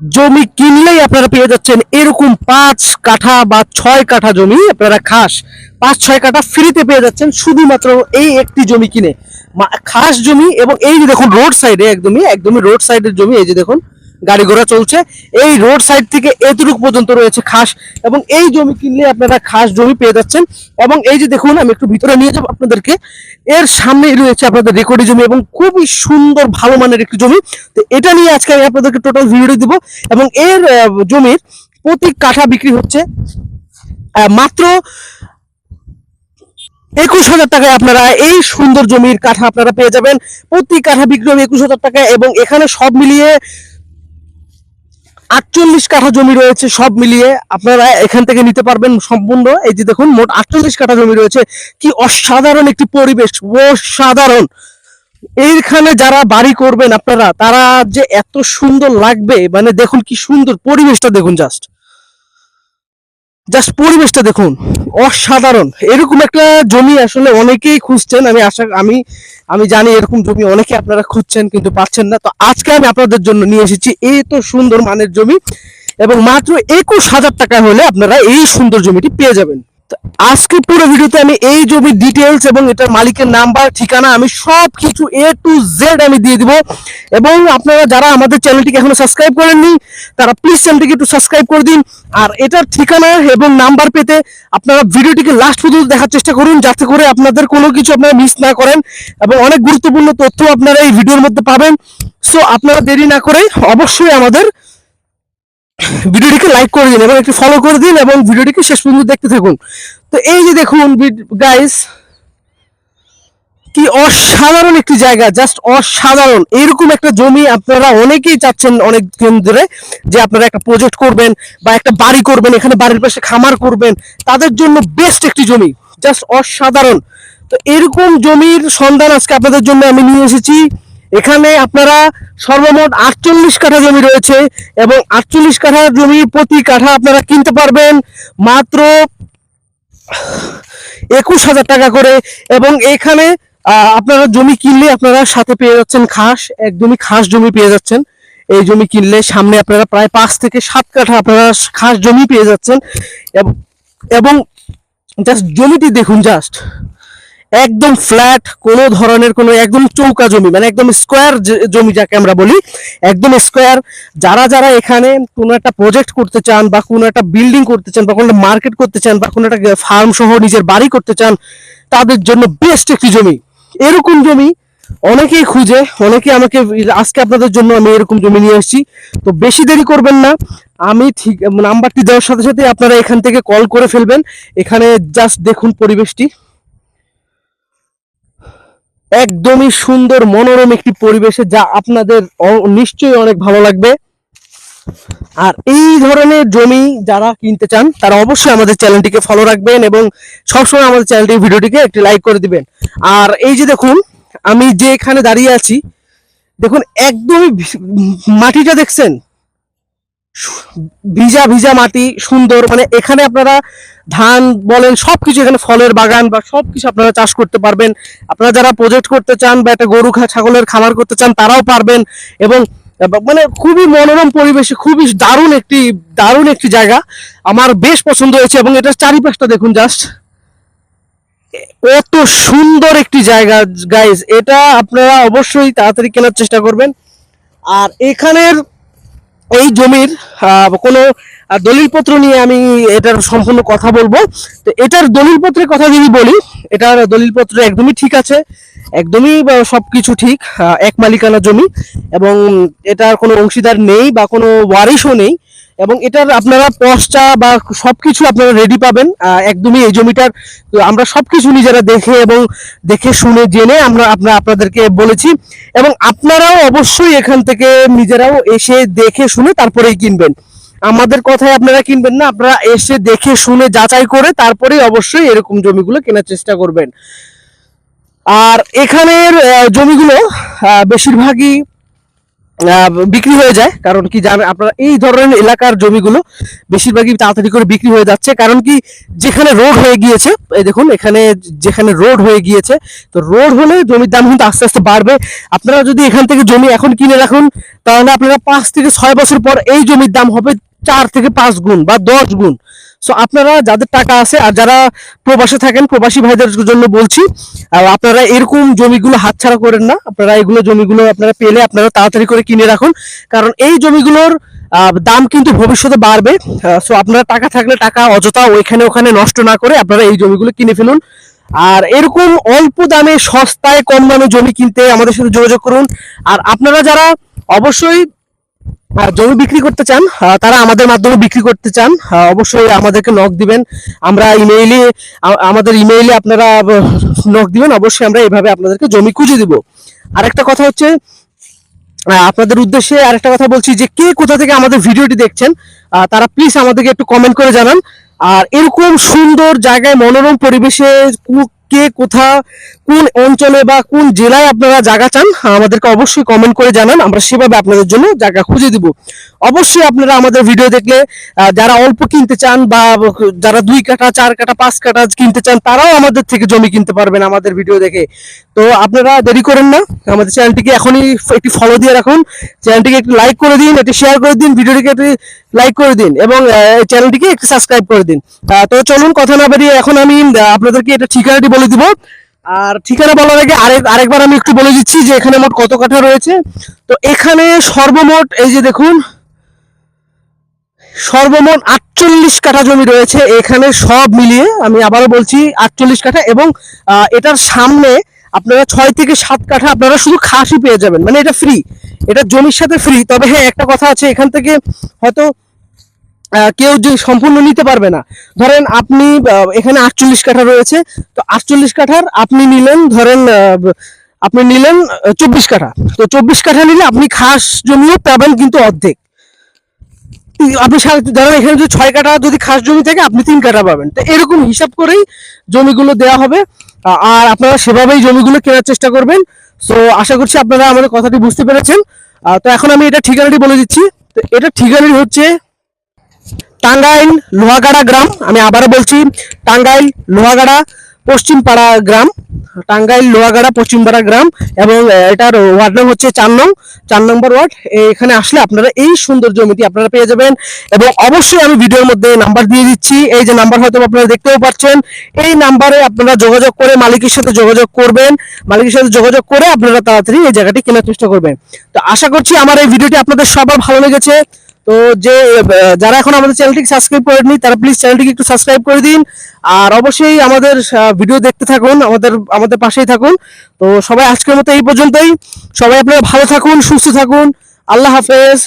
জমি কিনলেই আপনারা পেয়ে যাচ্ছেন এরকম পাঁচ কাঠা বা ছয় কাঠা জমি আপনারা খাস। পাঁচ, ছয় কাঠা ফ্রিতে পেয়ে যাচ্ছেন শুধুমাত্র এই একটি জমি কিনে। খাস জমি এবং এই যে দেখুন, রোড সাইডে একদমই একদমই রোড সাইডের জমি, এই যে দেখুন গাড়ি ঘোড়া চলছে। এই রোড সাইড থেকে এতটুকু পর্যন্ত রয়েছে খাস এবং এই জমি কিনলে আপনারা খাস জমি পেয়ে যাচ্ছেন। এবং এই যে দেখুন, আমি একটু ভিতরে নিয়ে যাব আপনাদেরকে। এর সামনেই রয়েছে আপনাদের রেকর্ডি জমি এবং খুবই সুন্দর, ভালো মানের একটি জমি। তো এটা নিয়ে আজকে আমি আপনাদেরকে টোটাল ভিডিও দিব এবং এর জমির প্রতি কাঠা বিক্রি হচ্ছে মাত্র একুশ হাজার টাকায় আপনারা এই সুন্দর জমির কাঠা আপনারা পেয়ে যাবেন। প্রতি কাঠা বিক্রি হবে একুশ হাজার টাকা এবং এখানে সব মিলিয়ে কাঠা জমি রয়েছে, সব মিলিয়ে আপনারা এখান থেকে নিতে পারবেন সম্পূর্ণ। এই যে দেখুন, মোট আটচল্লিশ কাঠা জমি রয়েছে। কি অসাধারণ একটি পরিবেশ, অসাধারণ। এইখানে যারা বাড়ি করবেন আপনারা, তারা যে এত সুন্দর লাগবে মানে দেখুন কি সুন্দর পরিবেশটা, দেখুন জাস্ট জাস্ট পরিবেশটা দেখুন, অসাধারণ। এরকম একটা জমি আসলে অনেকেই খুঁজছেন, আমি আশা, আমি আমি জানি এরকম জমি অনেকে আপনারা খুঁজছেন কিন্তু পাচ্ছেন না। তো আজকে আমি আপনাদের জন্য নিয়ে এসেছি এই তো সুন্দর মানের জমি এবং মাত্র একুশ হাজার টাকা হলে আপনারা এই সুন্দর জমিটি পেয়ে যাবেন। আজকে পুরো ভিডিওতে আমি এই জমির ডিটেলস এবং এটার মালিকের নাম্বার ঠিকানা আমি সব কিছু এ টু জেড আমি দিয়ে দিব। এবং আপনারা যারা আমাদের চ্যানেলটিকে এখনও সাবস্ক্রাইব করেননি, তারা প্লিজ চ্যানেলটিকে একটু সাবস্ক্রাইব করে দিন। আর এটার ঠিকানা এবং নাম্বার পেতে আপনারা ভিডিওটিকে লাস্ট পর্যন্ত দেখার চেষ্টা করুন, যাতে করে আপনাদের কোনো কিছু আপনারা মিস না করেন এবং অনেক গুরুত্বপূর্ণ তথ্য আপনারা এই ভিডিওর মধ্যে পাবেন। সো আপনারা দেরি না করে অবশ্যই আমাদের ভিডিওটিকে লাইক করে দিন এবং একটু ফলো করে দিন এবং ভিডিওটিকে শেষ পর্যন্ত দেখতে থাকুন। তো এই যে দেখুন গাইস কি অসাধারণ একটি জায়গা জাস্ট অসাধারণ। এরকম একটা জমি আপনারা অনেকেই চাচ্ছেন অনেক দিন ধরে যে আপনারা একটা প্রজেক্ট করবেন বা একটা বাড়ি করবেন, এখানে বাড়ির পাশে খামার করবেন। তাদের জন্য বেস্ট একটি জমি জাস্ট অসাধারণ। তো এরকম জমির সন্ধান আজকে আপনাদের জন্য আমি নিয়ে এসেছি। এখানে আপনারা সর্বমোট আটচল্লিশ কাঠা জমি রয়েছে এবং আটচল্লিশ কাঠা জমি প্রতি কাঠা আপনারা কিনতে পারবেন মাত্র একুশ হাজার টাকা করে এবং এখানে আপনারা জমি কিনলে আপনারা সাথে পেয়ে যাচ্ছেন খাস, একদমই খাস জমি পেয়ে যাচ্ছেন। এই জমি কিনলে সামনে আপনারা প্রায় পাঁচ থেকে সাত কাঠা আপনারা খাস জমি পেয়ে যাচ্ছেন। এবং জাস্ট জমিটি দেখুন জাস্ট একদম ফ্ল্যাট কোনো ধরনের কোনো একদম চৌকা জমি মানে একদম স্কোয়ার জমি যাকে আমরা বলি, একদম স্কোয়ার যারা যারা এখানে কোনো একটা প্রজেক্ট করতে চান বা কোনো একটা বিল্ডিং করতে চান বা কোনো একটা মার্কেট করতে চান বা কোনো একটা ফার্ম সহ নিজের বাড়ি করতে চান, তাদের জন্য বেস্ট একটি জমি। এরকম জমি অনেকেই খুঁজে অনেকে আমাকে আজকে আপনাদের জন্য আমি এরকম জমি নিয়ে এসেছি তো বেশি দেরি করবেন না, আমি ঠিক, নাম্বারটি দেওয়ার সাথে সাথে আপনারা এখান থেকে কল করে ফেলবেন। এখানে জাস্ট দেখুন পরিবেশটি। একদমই সুন্দর, মনোরম একটি পরিবেশে যা আপনাদের নিশ্চয়ই অনেক ভালো লাগবে। আর এই ধরনের জমি যারা কিনতে চান, তারা অবশ্যই আমাদের চ্যানেলটিকে ফলো রাখবেন এবং সবসময় আমাদের চ্যানেলটি, ভিডিওটিকে একটি লাইক করে দিবেন। আর এই যে দেখুন, আমি যে এখানে দাঁড়িয়ে আছি, দেখুন, একদমই মাটিটা দেখছেন? ভিজা ভিজা মাটি, সুন্দর মানে এখানে আপনারা ধান বলেন, সবকিছু এখানে ফলের বাগান বা সবকিছু আপনারা চাষ করতে পারবেন। আপনারা যারা প্রজেক্ট করতে চান বা একটা গরু ছাগলের খামার করতে চান, তারাও পারবেন এবং মানে খুবই মনোরম পরিবেশে, খুবই দারুণ একটি দারুণ একটি জায়গা। আমার বেশ পছন্দ হয়েছে এবং এটার চারিপাশটা দেখুন জাস্ট কত সুন্দর একটি জায়গা গাইজ এটা আপনারা অবশ্যই তাড়াতাড়ি কেনার চেষ্টা করবেন। আর এখানের এই জমির কোনো দলিল দলিলপত্র নিয়ে আমি এটার সম্পূর্ণ কথা বলব। তো এটার দলিলপত্রের কথা যদি বলি, এটার দলিলপত্র একদমই ঠিক আছে, একদমই সব কিছু ঠিক এক মালিকানা জমি এবং এটার কোনো অংশীদার নেই বা কোনো ওয়ারিশও নেই। এবং এটার আপনারা পশটা বা সবকিছু আপনারা রেডি পাবেন একদমই এই জমিটার আমরা সবকিছু নিজেরা দেখে এবং দেখে শুনে জেনে আমরা আপনার আপনাদেরকে বলেছি। এবং আপনারাও অবশ্যই এখান থেকে নিজেরাও এসে দেখে শুনে তারপরেই কিনবেন। আমাদের কথায় আপনারা কিনবেন না, আপনারা এসে দেখে শুনে যাচাই করে তারপরেই অবশ্যই এরকম জমিগুলো কেনার চেষ্টা করবেন। আর এখানের জমিগুলো বেশিরভাগই বিক্রি হয়ে যায়। কারণ কি জানেন আপনারা এই ধরনের এলাকার জমিগুলো বেশিরভাগই তাড়াতাড়ি করে বিক্রি হয়ে যাচ্ছে। কারণ কি, যেখানে রোড হয়ে গিয়েছে, এই দেখুন, এখানে যেখানে রোড হয়ে গিয়েছে, তো রোড হলে জমির দাম কিন্তু আস্তে আস্তে বাড়বে। আপনারা যদি এখান থেকে জমি এখন কিনে রাখুন, তাহলে আপনারা পাঁচ থেকে ছয় বছর পর এই জমির দাম হবে চার থেকে পাঁচ গুণ বা দশ গুণ। সো আপনারা যাদের টাকা আছে, আর যারা প্রবাসে থাকেন, প্রবাসী ভাইদের জন্য বলছি আপনারা এরকম জমিগুলো হাতছাড়া করেন না। আপনারা এগুলো জমিগুলো আপনারা পেলে আপনারা তাড়াতাড়ি করে কিনে রাখুন। কারণ এই জমিগুলোর দাম কিন্তু ভবিষ্যতে বাড়বে। সো আপনারা টাকা থাকলে টাকা অযথা ওইখানে ওখানে নষ্ট না করে আপনারা এই জমিগুলো কিনে ফেলুন। আর এরকম অল্প দামে সস্তায় কম দামে জমি কিনতে আমাদের সাথে যোগাযোগ করুন। আর আপনারা যারা অবশ্যই জমি বিক্রি করতে চান তারা আমাদের মাধ্যমে বিক্রি করতে চান অবশ্যই আমাদেরকে নক দিবেন। আমরা ইমেইলে আমাদের ইমেইলে আপনারা নক দিবেন, অবশ্যই আমরা এইভাবে আপনাদেরকে জমি খুঁজে দিব। আরেকটা কথা হচ্ছে আপনাদের উদ্দেশ্যে আরেকটা কথা বলছি যে, কে কোথা থেকে আমাদের ভিডিওটি দেখছেন তারা প্লিজ আমাদেরকে একটু কমেন্ট করে জানান। আর এরকম সুন্দর জায়গায় মনোরম পরিবেশে কু- কোথা, কোন অঞ্চলে বা কোন জেলায় আপনারা জায়গা চান আমাদেরকে অবশ্যই কমেন্ট করে জানান। আমরা সেভাবে আপনাদের জন্য জায়গা খুঁজে দিব। অবশ্যই আপনারা আমাদের ভিডিও দেখলে যারা অল্প কিনতে চান বা যারা দুই কাঠা, চার কাঠা, পাঁচ কাঠা কিনতে চান, তারাও আমাদের থেকে জমি কিনতে পারবেন আমাদের ভিডিও দেখে। তো আপনারা দেরি করেন না। আমাদের চ্যানেলটিকে এখনই একটি ফলো দিয়ে রাখুন। চ্যানেলটিকে একটু লাইক করে দিন, একটু শেয়ার করে দিন, ভিডিওটিকে একটি লাইক করে দিন এবং চ্যানেলটিকে একটু সাবস্ক্রাইব করে দিন। তো চলুন কথা না বেরিয়ে এখন আমি আপনাদেরকে এটা ঠিকানাটি বলে দিব। আর ঠিকানা বলার আগে আরেক আরেকবার আমি একটু বলে দিচ্ছি যে এখানে মোট কত কাঠা রয়েছে। তো এখানে সর্বমোট, এই যে দেখুন, সর্বমোট আটচল্লিশ কাঠা জমি রয়েছে। এখানে সব মিলিয়ে আমি আবারও বলছি আটচল্লিশ কাঠা এবং এটার সামনে আপনারা ছয় থেকে সাত কাঠা আপনারা শুধু খাসি পেয়ে যাবেন। মানে এটা ফ্রি এটা জমির সাথে ফ্রি তবে হ্যাঁ একটা কথা আছে, এখান থেকে হয়তো কেউ যে সম্পূর্ণ নিতে পারবে না। ধরেন আপনি এখানে আটচল্লিশ কাঠা রয়েছে। তো আটচল্লিশ কাঠার আপনি নিলেন, ধরেন আপনি নিলেন চব্বিশ কাঠা। তো চব্বিশ কাঠা নিলে আপনি খাস জমিও পাবেন কিন্তু অর্ধেক। আপনি ধরেন এখানে যদি ছয় কাটা যদি খাস জমি থাকে, আপনি তিন কাটা পাবেন। তো এরকম হিসাব করেই জমিগুলো দেওয়া হবে। আর আপনারা সেভাবেই জমিগুলো কেনার চেষ্টা করবেন। তো আশা করছি আপনারা আমাদের কথাটি বুঝতে পেরেছেন। তো এখন আমি এটা ঠিকানাটি বলে দিচ্ছি। তো এটা ঠিকানাটি হচ্ছে টাঙ্গাইল লোহাগাড়া গ্রাম। আমি আবারও বলছি, টাঙ্গাইল লোহাগাড়া পশ্চিমপাড়া গ্রাম, টাঙ্গাইল, লোহাগাড়া, পশ্চিমপাড়া গ্রাম এবং এটার ওয়ার্ড নাম হচ্ছে চার নং, চার নম্বর ওয়ার্ড। এখানে আসলে আপনারা এই সুন্দর জমিটি আপনারা পেয়ে যাবেন এবং অবশ্যই আমি ভিডিওর মধ্যে নাম্বার দিয়ে দিচ্ছি। এই যে নাম্বার হয়তো আপনারা দেখতেও পাচ্ছেন, এই নাম্বারে আপনারা যোগাযোগ করে মালিকের সাথে যোগাযোগ করবেন। মালিকের সাথে যোগাযোগ করে আপনারা তাড়াতাড়ি এই জায়গাটি কেনার চেষ্টা করবেন। তো আশা করছি আমার এই ভিডিওটি আপনাদের সবার ভালো লেগেছে। তো যে যারা এখন আমাদের চ্যানেলটিকে সাবস্ক্রাইব করেননি, তারা প্লিজ চ্যানেলটিকে একটু সাবস্ক্রাইব করে দিন। আর অবশ্যই আমাদের ভিডিও দেখতে থাকুন, আমাদের আমাদের পাশেই থাকুন। তো সবাই আজকের মতো এই পর্যন্তই। সবাই আপনারা ভালো থাকুন, সুস্থ থাকুন। আল্লাহ হাফেজ।